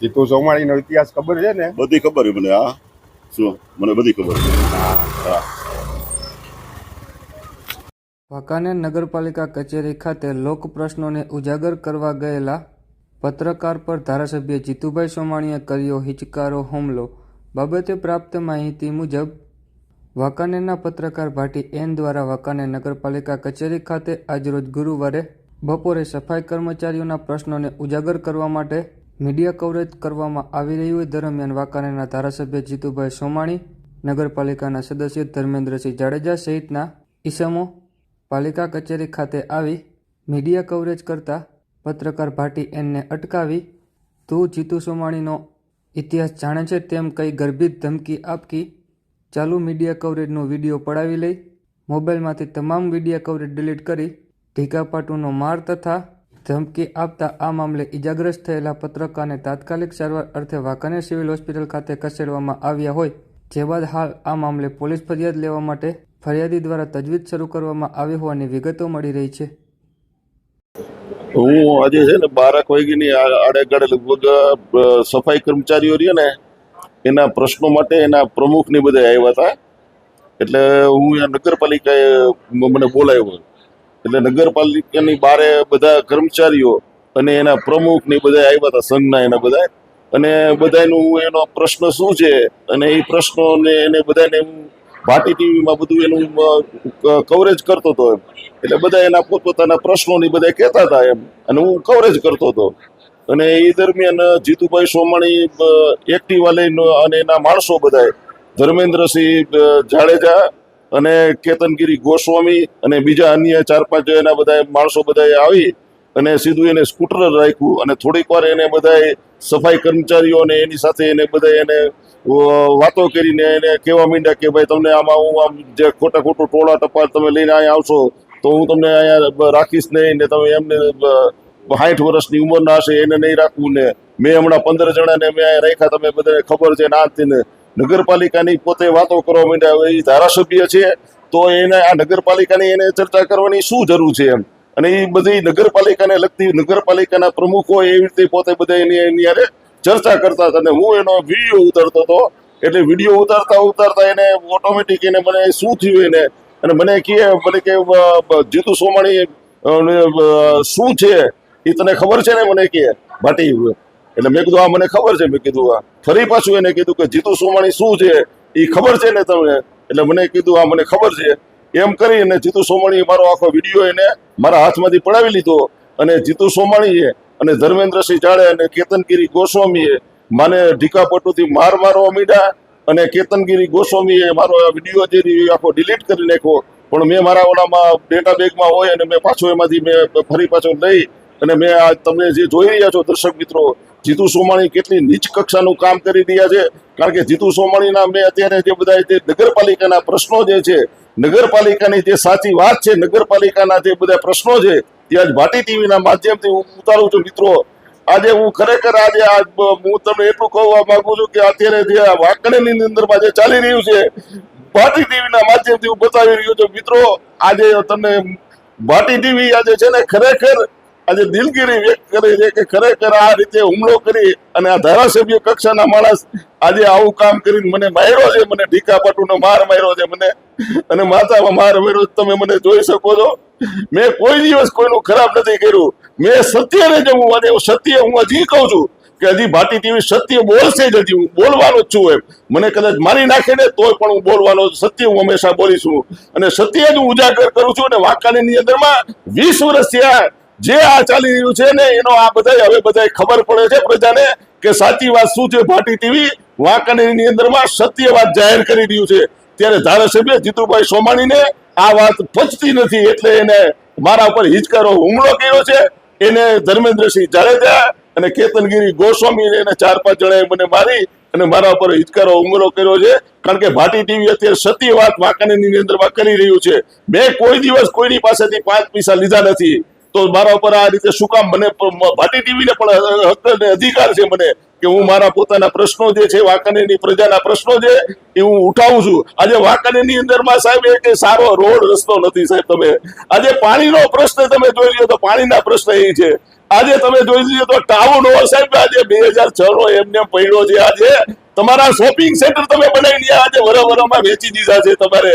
જીતુ સોમાણીનો ઇતિહાસ ખબર છે ને? બધી ખબર છે મને હા. શું? મને બધી ખબર છે. હા. વાંકાનેર નગરપાલિકા કચેરી ખાતે લોક પ્રશ્નોને ઉજાગર કરવા ગયેલા પત્રકાર પર ધારાસભ્ય જીતુભાઈ સોમાણીએ કર્યો હિચકારો હુમલો. બાબતે પ્રાપ્ત માહિતી મુજબ વાંકાનેરના પત્રકાર ભાટી એન દ્વારા વાંકાનેર નગરપાલિકા કચેરી ખાતે આજરોજ ગુરુવારે બપોરે સફાઈ કર્મચારીઓના પ્રશ્નોને ઉજાગર કરવા માટે મીડિયા કવરેજ કરવામાં આવી રહ્યું દરમિયાન વાંકાનેરના ધારાસભ્ય જીતુભાઈ સોમાણી, નગરપાલિકાના સદસ્ય ધર્મેન્દ્રસિંહ જાડેજા સહિતના ઈસમો પાલિકા કચેરી ખાતે આવી મીડિયા કવરેજ કરતા પત્રકાર ભાટી એનને અટકાવી, તું જીતુ સોમાણીનો ઇતિહાસ જાણે છે તેમ કઈ ગર્ભિત ધમકી આપકી? ચાલુ મીડિયા કવરેજનો વીડિયો પડાવી લઈ, મોબાઈલમાંથી તમામ મીડિયા કવરેજ ડિલીટ કરી, ઢીકાપાટુનો માર તથા ધમકી આપતા આ મામલે ઇજાગ્રસ્ત થયેલા પત્રકારને તાત્કાલિક સારવાર અર્થે વાંકાનેર સિવિલ હોસ્પિટલ ખાતે ખસેડવામાં આવ્યા હોય, જે બાદ હાલ આ મામલે પોલીસ ફરિયાદ લેવા માટે ફરિયાદી દ્વારા તજવીજ શરૂ કરવામાં આવી હોવાની વિગતો મળી રહી છે. હું આજે છે ને બારક વાગ્યાની આડેગાડે આડે લગભગ સફાઈ કર્મચારીઓ રહ્યા ને, એના પ્રશ્નો માટે એના પ્રમુખને બધા આવ્યા હતા. એટલે હું નગરપાલિકાએ મને બોલાવ્યો એટલે નગરપાલિકાની બારે બધા કર્મચારીઓ અને એના પ્રમુખ ને બધા આવ્યા હતા સંઘના એના બધા અને બધાનું એનો પ્રશ્ન શું છે? અને એ પ્રશ્નોને એને બધાને હું ભાટી ટીવીમાં બધું એનું કવરેજ કરતો હતો એમ. એટલે બધા એના પોતપોતાના પ્રશ્નોની બધા કહેતા હતા એમ. અને હું કવરેજ કરતો હતો અને એ દરમિયાન જીતુભાઈ સોમાણી એક્ટિવા લઈને અને એના માણસો બધા ધર્મેન્દ્રસિંહ જાડેજા અને કેતનગીરી ગોસ્વામી અને બીજા અન્ય ચાર પાંચ એના બધા માણસો બધાએ આવી અને સીધું એને સ્કૂટર રાખ્યું અને થોડીક વાર એને બધાએ સફાઈ કર્મચારીઓ અને એની સાથે એને બધા એને વાતો કરીને એને કહેવા માંડ્યા કે ભાઈ તમને આમાં હું આમ જે ખોટા ખોટું ટોળા ટપા તમે લઈને અહીંયા આવશો તો હું તમને અહીંયા રાખીશ નહીં ને તમે એમને સાઠ વર્ષની ઉંમરના હશે એને નહીં રાખવું ને મેં હમણાં પંદર જણાને મેં અહીંયા રાખ્યા, તમે બધાને ખબર છે ના ને. નગરપાલિકાની પોતે વાતો કરવા માંડ્યા હવે એ ધારાસભ્ય છે, તો એને આ નગરપાલિકાની એને ચર્ચા કરવાની શું જરૂર છે એમ? અને એ બધી નગરપાલિકાને લગતી નગરપાલિકાના પ્રમુખો એવી રીતે પોતે બધા એની એની યારે ચર્ચા કરતા હતા અને હું એનો વીડિયો ઉતારતો હતો, એટલે વીડિયો ઉતારતા ઉતારતા એને ઓટોમેટિક એને મને શું થયું એને? અને મને કહે, મને કે જીતુ સોમાણી શું છે? એ તને ખબર છે ને? મને કે ભાટી એટલે મેં કીધું, આ મને ખબર છે, મેં કીધું આ ફરી પાછું એને કીધું કે, જીતુ સોમાણી શું છે? એ ખબર છે ને તમને? એટલે મને કીધું આ મને ખબર છે. એમ કરી અને જીતુ સોમાણીએ મારો આખો વીડિયો એને મારા હાથમાંથી પડાવી લીધો અને જીતુ સોમાણીએ અને ધર્મેન્દ્રસિંહ જાડે અને કેતનગીરી ગોસ્વામીએ મને ઢીકાપટુથી માર મારવા મીડ્યા અને કેતનગીરી ગોસ્વામીએ મારો વીડિયો જે આખો ડિલીટ કરી નાખ્યો. પણ મેં મારા ઓલામાં ડેટા બેગમાં હોય અને મેં પાછો એમાંથી મેં ફરી પાછો લઈ અને મેં આ તમે જે જોઈ રહ્યા છો દર્શક મિત્રો જીતુ સોમાણી કેટલી નીચ કક્ષાનું કામ કરી રહ્યા છે? કારણ કે જીતુ સોમાણીના મેં અત્યારે જે બધા નગરપાલિકાના પ્રશ્નો જે છે, નગરપાલિકાની જે સાચી વાત છે, નગરપાલિકાના જે બધા પ્રશ્નો છે, તે આજ ભાટી ટીવીના માધ્યમથી હું ઉતારું છું, મિત્રો. આજે હું ખરેખર આજે આ હું તમને એટલું કહેવા માંગુ છું કે અત્યારે જે વાંકણીની અંદરમાં જે ચાલી રહ્યું છે ભાટી ટીવીના માધ્યમથી હું બતાવી રહ્યો છું, મિત્રો. આજે તમને ભાટી ટીવી આજે છે ને ખરેખર આજે દિલગીરી વ્યક્ત કરી છે કે ખરેખર આ રીતે હુમલો કરી અને આ ધારાસભ્ય કક્ષાના માણસ આજે આવું કામ કરીને મને માર્યો છે, મને ઢીકાપાટુનો માર માર્યો છે, મને અને માથામાં માર માર્યો તમે મને જોઈ શકો છો. મેં કોઈ દિવસ કોઈનું ખરાબ નથી કર્યું. મેં સત્યને જ હું આજે સત્ય હું હજી કહું છું કે હજી ભાટી ટીવી સત્ય બોલશે જ હજી હું બોલવાનો જ છું એમ. મને કદાચ મારી નાખે ને તોય પણ હું બોલવાનો સત્ય હું હંમેશા બોલીશું. અને સત્ય જ હું ઉજાગર કરું છું અને વાંકાની અંદરમાં વીસ વર્ષ થયા જે આ ચાલી રહ્યું છે ને, એનો આ બધા હવે બધા ખબર પડે છે પ્રજાને કે સાચી વાત શું છે ભાટી ટીવી? વાંકાનેરની અંદરમાં સત્ય વાત જાહેર કરી રહ્યું છે. ત્યારે ધારાસભ્ય જીતુભાઈ સોમાણીને આ વાત પચતી નથી એટલે એને મારા ઉપર હિચકારો હુમલો કર્યો છે. એને ધર્મેન્દ્રસિંહ જાડેજા અને કેતનગીરી ગોસ્વામી એને ચાર પાંચ જણાએ મને મારી અને મારા ઉપર હિચકારો હુમલો કર્યો છે. કારણ કે ભાટી ટીવી અત્યારે સત્ય વાત વાંકાનેરની અંદરમાં કરી રહ્યું છે. મેં કોઈ દિવસ કોઈની પાસેથી પાંચ પૈસા લીધા નથી. તો મારા ઉપર આ રીતે શું કામ મને ભાટી ટીવીને પણ હક અધિકાર છે મને કે હું મારા પોતાના પ્રશ્નો જે છે, વાંકાનેરની પ્રજાના પ્રશ્નો છે, એ હું ઉઠાવું છું. આજે વાંકાનેરની અંદરમાં સાહેબ એ કે સારો રોડ રસ્તો નથી સાહેબ તમે. આજે પાણીનો પ્રશ્ન તમે જોઈ લો તો પાણીના પ્રશ્ન એ છે. આજે તમે જોઈ લીધો તો ટાઉન હોલ સાહેબ, આજે બે હજાર છ નો એમને પડ્યો છે આજે. તમારા શોપિંગ સેન્ટર તમે બનાવીને આજે વરવરમાં વેચી દીધા છે તમારે.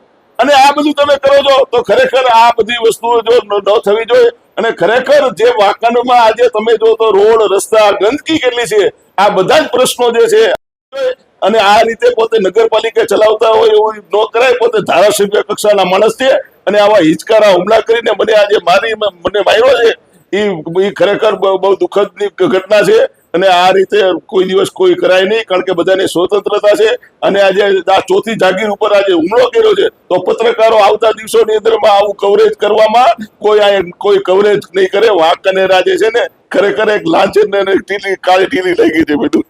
અને આ બધું તમે કરો છો, તો ખરેખર આ બધી વસ્તુઓ જો ન થવી જોઈએ. અને ખરેખર જે વાંકાનેરમાં આજે તમે જો તો રોડ, રસ્તા, ગંદકી કેટલી છે, આ બધા જ પ્રશ્નો જે છે, અને આ રીતે પોતે નગરપાલિકા ચલાવતા હોય એવું ન કરાય, પોતે ધારાસભ્ય કક્ષાના માણસ છે. અને આવા હિચકારા હુમલા કરીને મને આજે મારી મને માર્યો છે. એ ખરેખર બહુ દુઃખદની ઘટના છે. અને આ રીતે કોઈ દિવસ કોઈ કરાય નહીં, કારણ કે બધાની સ્વતંત્રતા છે. અને આજે ચોથી જાગીર ઉપર આજે હુમલો કર્યો છે, તો પત્રકારો આવતા દિવસોની અંદરમાં આવું કવરેજ કરવામાં કોઈ આ કોઈ કવરેજ નહીં કરે. વાંક અને રાજે છે ને ખરેખર એક અને ટીલી કાળી ટીલી લઈ ગઈ છે બધું